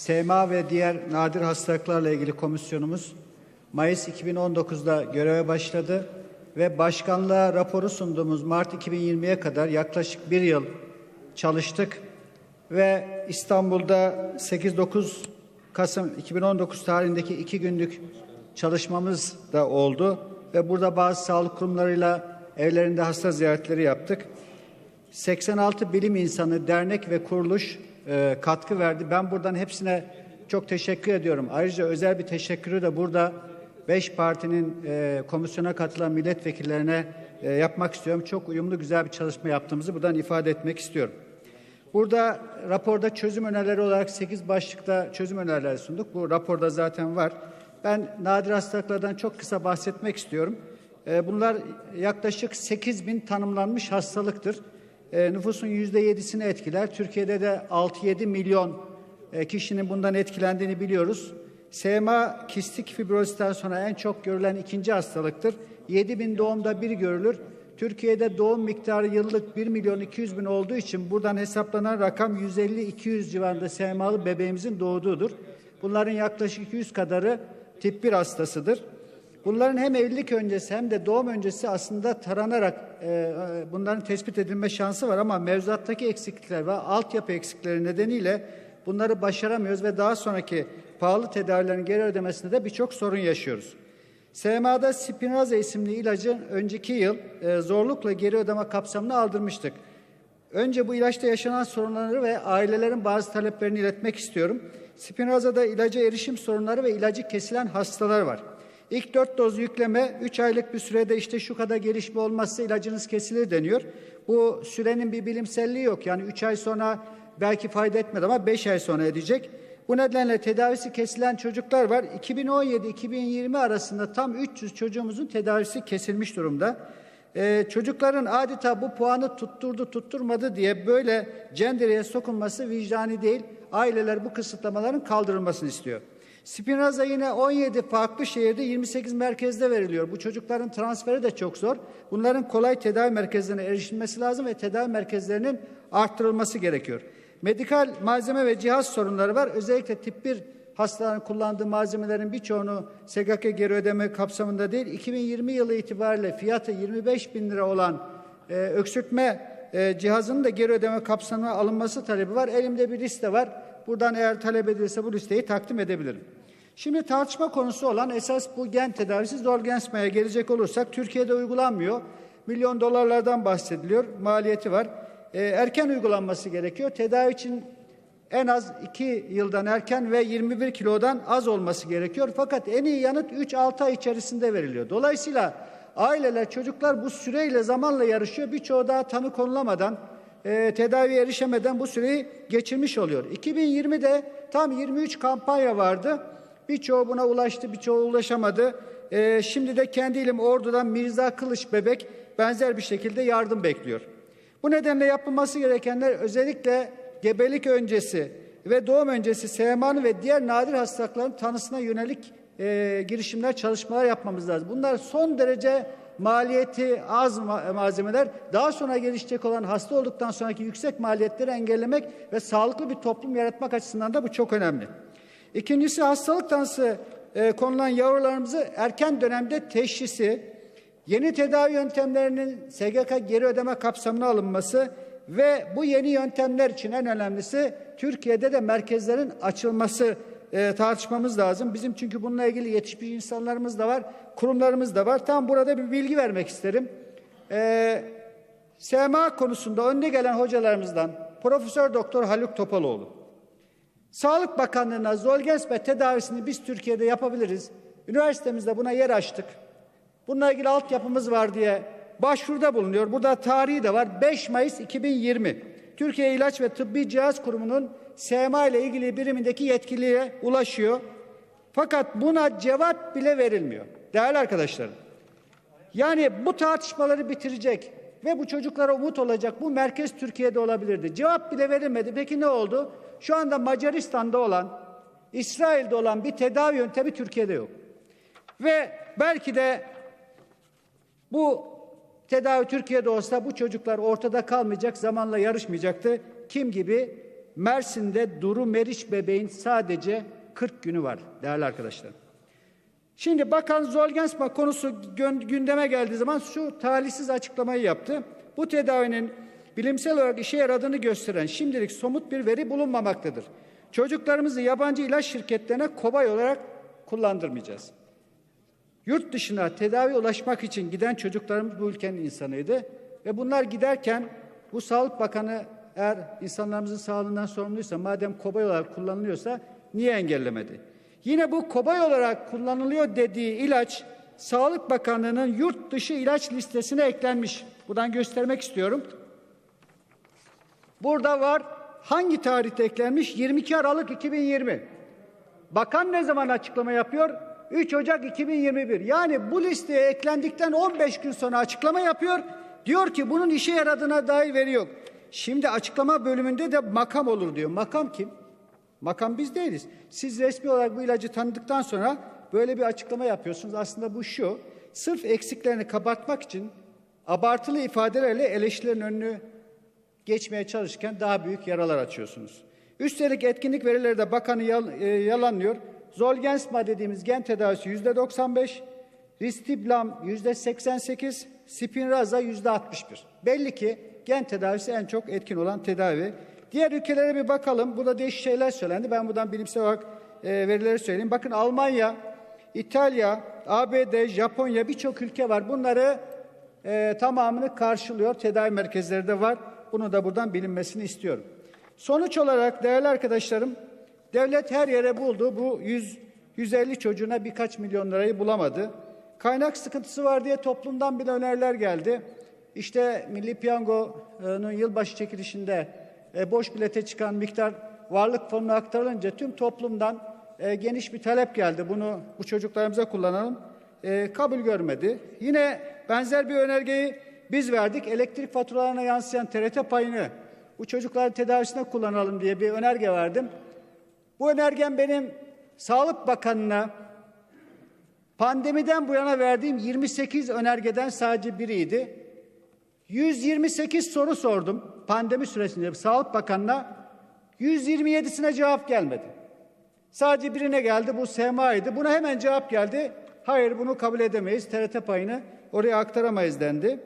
SMA ve diğer nadir hastalıklarla ilgili komisyonumuz Mayıs 2019'da göreve başladı ve başkanlığa raporu sunduğumuz Mart 2020'ye kadar yaklaşık bir yıl çalıştık ve İstanbul'da 8-9 Kasım 2019 tarihindeki iki günlük çalışmamız da oldu ve burada bazı sağlık kurumlarıyla evlerinde hasta ziyaretleri yaptık. 86 bilim insanı, dernek ve kuruluş e, katkı verdi. Ben buradan hepsine çok teşekkür ediyorum. Ayrıca özel bir teşekkürü de burada 5 partinin e, komisyona katılan milletvekillerine e, yapmak istiyorum. Çok uyumlu güzel bir çalışma yaptığımızı buradan ifade etmek istiyorum. Burada raporda çözüm önerileri olarak 8 başlıkta çözüm önerileri sunduk. Bu raporda zaten var. Ben nadir hastalıklardan çok kısa bahsetmek istiyorum. E, bunlar yaklaşık 8 bin tanımlanmış hastalıktır. E, nüfusun %7'sini etkiler. Türkiye'de de 6-7 milyon e, kişinin bundan etkilendiğini biliyoruz. SMA kistik fibrozisten sonra en çok görülen ikinci hastalıktır. 7 bin doğumda bir görülür. Türkiye'de doğum miktarı yıllık 1 milyon 200 bin olduğu için buradan hesaplanan rakam 150-200 civarında SMA'lı bebeğimizin doğduğudur. Bunların yaklaşık 200 kadarı tip 1 hastasıdır. Bunların hem evlilik öncesi hem de doğum öncesi aslında taranarak e, bunların tespit edilme şansı var ama mevzuattaki eksiklikler ve altyapı eksikleri nedeniyle bunları başaramıyoruz ve daha sonraki pahalı tedavilerin geri ödemesinde de birçok sorun yaşıyoruz. SMA'da Spinraza isimli ilacı önceki yıl e, zorlukla geri ödeme kapsamına aldırmıştık. Önce bu ilaçta yaşanan sorunları ve ailelerin bazı taleplerini iletmek istiyorum. Spinraza'da ilaca erişim sorunları ve ilacı kesilen hastalar var. İlk dört doz yükleme 3 aylık bir sürede işte şu kadar gelişme olmazsa ilacınız kesilir deniyor. Bu sürenin bir bilimselliği yok. Yani 3 ay sonra belki fayda etmedi ama 5 ay sonra edecek. Bu nedenle tedavisi kesilen çocuklar var. 2017-2020 arasında tam 300 çocuğumuzun tedavisi kesilmiş durumda. Ee, çocukların adeta bu puanı tutturdu tutturmadı diye böyle cendereye sokulması vicdani değil. Aileler bu kısıtlamaların kaldırılmasını istiyor. Spinraza yine 17 farklı şehirde 28 merkezde veriliyor. Bu çocukların transferi de çok zor. Bunların kolay tedavi merkezlerine erişilmesi lazım ve tedavi merkezlerinin arttırılması gerekiyor. Medikal malzeme ve cihaz sorunları var. Özellikle tip 1 hastaların kullandığı malzemelerin birçoğunu SGK geri ödeme kapsamında değil. 2020 yılı itibariyle fiyatı 25 bin lira olan e, öksürtme e, cihazının da geri ödeme kapsamına alınması talebi var. Elimde bir liste var. Buradan eğer talep edilirse bu listeyi takdim edebilirim. Şimdi tartışma konusu olan esas bu gen tedavisi Zolgensma'ya gelecek olursak Türkiye'de uygulanmıyor. Milyon dolarlardan bahsediliyor. Maliyeti var. E, erken uygulanması gerekiyor. Tedavi için en az 2 yıldan erken ve 21 kilodan az olması gerekiyor. Fakat en iyi yanıt 3-6 ay içerisinde veriliyor. Dolayısıyla aileler, çocuklar bu süreyle zamanla yarışıyor. Birçoğu daha tanı konulamadan, e, tedaviye erişemeden bu süreyi geçirmiş oluyor. 2020'de tam 23 kampanya vardı. Birçoğu buna ulaştı, birçoğu ulaşamadı. E, şimdi de kendi ilim Ordu'dan Mirza Kılıç Bebek benzer bir şekilde yardım bekliyor. Bu nedenle yapılması gerekenler özellikle gebelik öncesi ve doğum öncesi SMA'nın ve diğer nadir hastalıkların tanısına yönelik e, girişimler, çalışmalar yapmamız lazım. Bunlar son derece maliyeti az malzemeler daha sonra gelişecek olan hasta olduktan sonraki yüksek maliyetleri engellemek ve sağlıklı bir toplum yaratmak açısından da bu çok önemli. İkincisi hastalık tanısı e, konulan yavrularımızı erken dönemde teşhisi, yeni tedavi yöntemlerinin SGK geri ödeme kapsamına alınması ve bu yeni yöntemler için en önemlisi Türkiye'de de merkezlerin açılması e, tartışmamız lazım. Bizim çünkü bununla ilgili yetişmiş insanlarımız da var, kurumlarımız da var. Tam burada bir bilgi vermek isterim. E, SMA konusunda önde gelen hocalarımızdan Profesör Doktor Haluk Topaloğlu. Sağlık Bakanlığı'na Zolgensma tedavisini biz Türkiye'de yapabiliriz. Üniversitemizde buna yer açtık. Bununla ilgili altyapımız var diye başvuruda bulunuyor. Burada tarihi de var. 5 Mayıs 2020. Türkiye İlaç ve Tıbbi Cihaz Kurumu'nun SMA ile ilgili birimindeki yetkiliye ulaşıyor. Fakat buna cevap bile verilmiyor. Değerli arkadaşlarım. Yani bu tartışmaları bitirecek ve bu çocuklara umut olacak bu merkez Türkiye'de olabilirdi. Cevap bile verilmedi. Peki ne oldu? Şu anda Macaristan'da olan, İsrail'de olan bir tedavi yöntemi Türkiye'de yok. Ve belki de bu tedavi Türkiye'de olsa bu çocuklar ortada kalmayacak, zamanla yarışmayacaktı. Kim gibi? Mersin'de Duru Meriç bebeğin sadece 40 günü var değerli arkadaşlar. Şimdi Bakan Zolgensma konusu gündeme geldiği zaman şu talihsiz açıklamayı yaptı. Bu tedavinin bilimsel olarak işe yaradığını gösteren şimdilik somut bir veri bulunmamaktadır. Çocuklarımızı yabancı ilaç şirketlerine kobay olarak kullandırmayacağız. Yurt dışına tedavi ulaşmak için giden çocuklarımız bu ülkenin insanıydı. Ve bunlar giderken bu Sağlık Bakanı eğer insanlarımızın sağlığından sorumluysa, madem kobay olarak kullanılıyorsa niye engellemedi? Yine bu kobay olarak kullanılıyor dediği ilaç Sağlık Bakanlığı'nın yurt dışı ilaç listesine eklenmiş. Buradan göstermek istiyorum. Burada var. Hangi tarihte eklenmiş? 22 Aralık 2020. Bakan ne zaman açıklama yapıyor? 3 Ocak 2021. Yani bu listeye eklendikten 15 gün sonra açıklama yapıyor. Diyor ki bunun işe yaradığına dair veri yok. Şimdi açıklama bölümünde de makam olur diyor. Makam kim? Makam biz değiliz. Siz resmi olarak bu ilacı tanıdıktan sonra böyle bir açıklama yapıyorsunuz. Aslında bu şu. Sırf eksiklerini kapatmak için abartılı ifadelerle eleştirilerin önünü geçmeye çalışırken daha büyük yaralar açıyorsunuz. Üstelik etkinlik verileri de bakanı e, yalanlıyor. Zolgensma dediğimiz gen tedavisi yüzde 95, Ristiblam yüzde 88, Spinraza yüzde 61. Belli ki gen tedavisi en çok etkin olan tedavi. Diğer ülkelere bir bakalım. Burada değişik şeyler söylendi. Ben buradan bilimsel olarak e, verileri söyleyeyim. Bakın Almanya, İtalya, ABD, Japonya birçok ülke var. Bunları e, tamamını karşılıyor. Tedavi merkezleri de var. Bunu da buradan bilinmesini istiyorum. Sonuç olarak değerli arkadaşlarım, devlet her yere buldu. Bu 100, 150 çocuğuna birkaç milyon lirayı bulamadı. Kaynak sıkıntısı var diye toplumdan bile öneriler geldi. İşte Milli Piyango'nun yılbaşı çekilişinde e, boş bilete çıkan miktar varlık fonuna aktarılınca tüm toplumdan e, geniş bir talep geldi. Bunu bu çocuklarımıza kullanalım. E, kabul görmedi. Yine benzer bir önergeyi biz verdik. Elektrik faturalarına yansıyan TRT payını bu çocukların tedavisine kullanalım diye bir önerge verdim. Bu önergem benim Sağlık Bakanı'na pandemiden bu yana verdiğim 28 önergeden sadece biriydi. 128 soru sordum pandemi süresinde Sağlık Bakanı'na. 127'sine cevap gelmedi. Sadece birine geldi bu SMA'ydı. Buna hemen cevap geldi. Hayır bunu kabul edemeyiz. TRT payını oraya aktaramayız dendi.